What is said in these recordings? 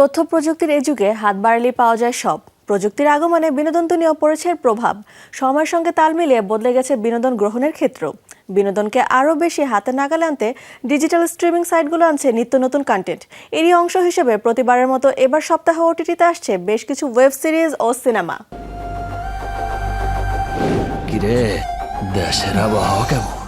তথ্য প্রযুক্তির এই যুগে হাত বাড়ালেই পাওয়া যায় সব। প্রযুক্তির আগমনে বিনোদন দুনিয়াও পড়েছে প্রভাব। সময়ের সঙ্গে তাল মিলিয়ে বদলে গেছে বিনোদন গ্রহণের ক্ষেত্র। বিনোদনকে আরও বেশি হাতে নাগালে আনতে ডিজিটাল স্ট্রিমিং সাইটগুলো আনছে নিত্য নতুন কন্টেন্ট এরই অংশ হিসেবে প্রতিবারের মতো এবার সপ্তাহ ওটিটিতে আসছে বেশ কিছু ওয়েব সিরিজ ও সিনেমা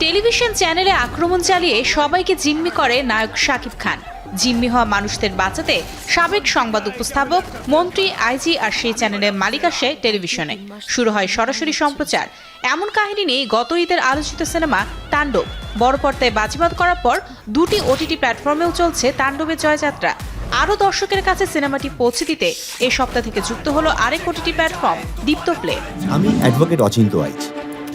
টেলিভিশন চ্যানেলে আক্রমণ চালিয়ে সবাইকে জিম্মি করে নায়ক শাকিব খান। জিম্মি হওয়া মানুষদের বাঁচাতে সাবেক সংবাদ উপস্থাপক মন্ত্রী আইজি আর সেই চ্যানেলের মালিক আসে টেলিভিশনে। শুরু হয় সরাসরি সম্প্রচার। এমন কাহিনী নিয়ে গত ঈদের আলোচিত সিনেমা তাণ্ডব। বড় পর্দায় বাজিবাদ করার পর দুটি ওটিটি প্ল্যাটফর্মেও চলছে তাণ্ডবের জয়যাত্রা। আরও দর্শকের কাছে সিনেমাটি পৌঁছে দিতে এই সপ্তাহ থেকে যুক্ত হলো আরেক ওটিটি প্ল্যাটফর্ম দীপ্ত প্লে। আমি অ্যাডভোকেট অচিন্ত আইচ।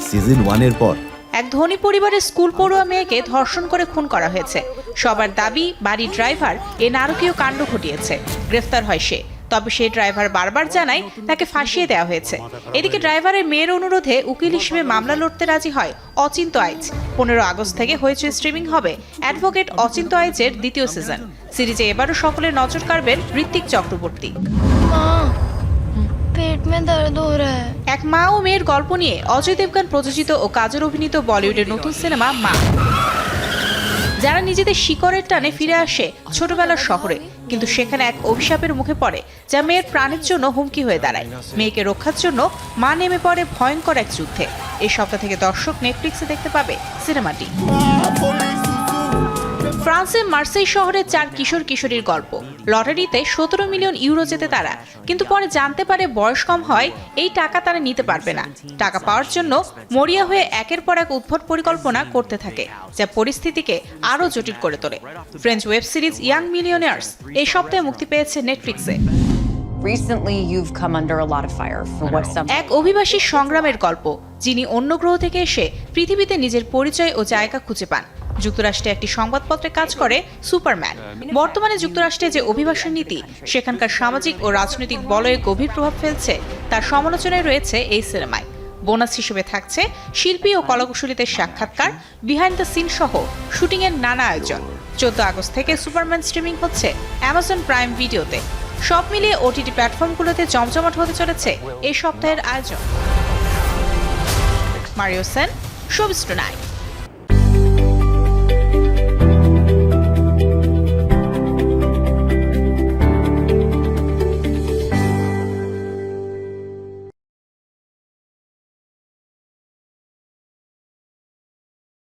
সিজন ওয়ানের পর এক ধনী পরিবারের স্কুল পড়ুয়া মেয়েকে ধর্ষণ করে খুন করা হয়েছে। সবার দাবি বাড়ির ড্রাইভার এ নারকীয় কাণ্ড ঘটিয়েছে। গ্রেফতার হয় সে। তবে সেই ড্রাইভার বারবার জানায় তাকে ফাঁসিয়ে দেওয়া হয়েছে। এদিকে ড্রাইভারের মেয়ের অনুরোধে উকিল হিসেবে মামলা লড়তে রাজি হয় অচিন্ত আইচ। পনেরো আগস্ট থেকে হয়েছে স্ট্রিমিং হবে অ্যাডভোকেট অচিন্ত আইচের দ্বিতীয় সিজন। সিরিজে এবারও সকলে নজর কাড়বেন ঋত্বিক চক্রবর্তী। এক মা ও মেয়ের গল্প নিয়ে অজয় দেবগান প্রযোজিত ও কাজের অভিনীত বলিউডের নতুন সিনেমা মা। যারা নিজেদের শিকড়ের টানে ফিরে আসে ছোটবেলার শহরে, কিন্তু সেখানে এক অভিশাপের মুখে পড়ে, যা মেয়ের প্রাণের জন্য হুমকি হয়ে দাঁড়ায়। মেয়েকে রক্ষার জন্য মা নেমে পড়ে ভয়ঙ্কর এক যুদ্ধে। এই সপ্তাহ থেকে দর্শক নেটফ্লিক্সে দেখতে পাবে সিনেমাটি। ফ্রান্সের মার্সেই শহরের চার কিশোর কিশোরীর গল্প। লটারিতে সতেরো মিলিয়ন ইউরো জেতে তারা। কিন্তু পরে জানতে পারে বয়স কম হয় এই টাকা তারা নিতে পারবে না। টাকা পাওয়ার জন্য মরিয়া হয়ে একের পর এক উদ্ভট পরিকল্পনা করতে থাকে যা পরিস্থিতিকে আরও জটিল করে তোলে। French web series Young Millionaires এই সপ্তাহে মুক্তি পেয়েছে নেটফ্লিক্সে Recently, you've come under a lot of fire for what some এক অভিবাসী সংগ্রামের গল্প যিনি অন্য গ্রহ থেকে এসে পৃথিবীতে নিজের পরিচয় ও জায়গা খুঁজে পান। যুক্তরাষ্ট্রে একটি সংবাদপত্রে কাজ করে সুপারম্যান। বর্তমানে যুক্তরাষ্ট্রে যে অভিবাসন নীতি, সেখানকার সামাজিক ও রাজনৈতিক বলয়ে গভীর প্রভাব ফেলছে, তার সমালোচনায় রয়েছে এই সিনেমায়। বোনাস হিসেবে থাকছে শিল্পী ও কলাকুশলীদের সাক্ষাৎকার বিহাইন্ড দ্য সিন সহ শুটিংয়ের নানা আয়োজন। চোদ্দ আগস্ট থেকে সুপারম্যান স্ট্রিমিং হচ্ছে অ্যামাজন প্রাইম ভিডিওতে সব মিলিয়ে ওটিটি প্ল্যাটফর্মগুলোতে জমজমাট হতে চলেছে এই সপ্তাহের আয়োজন। Mario Sen showbiz tonight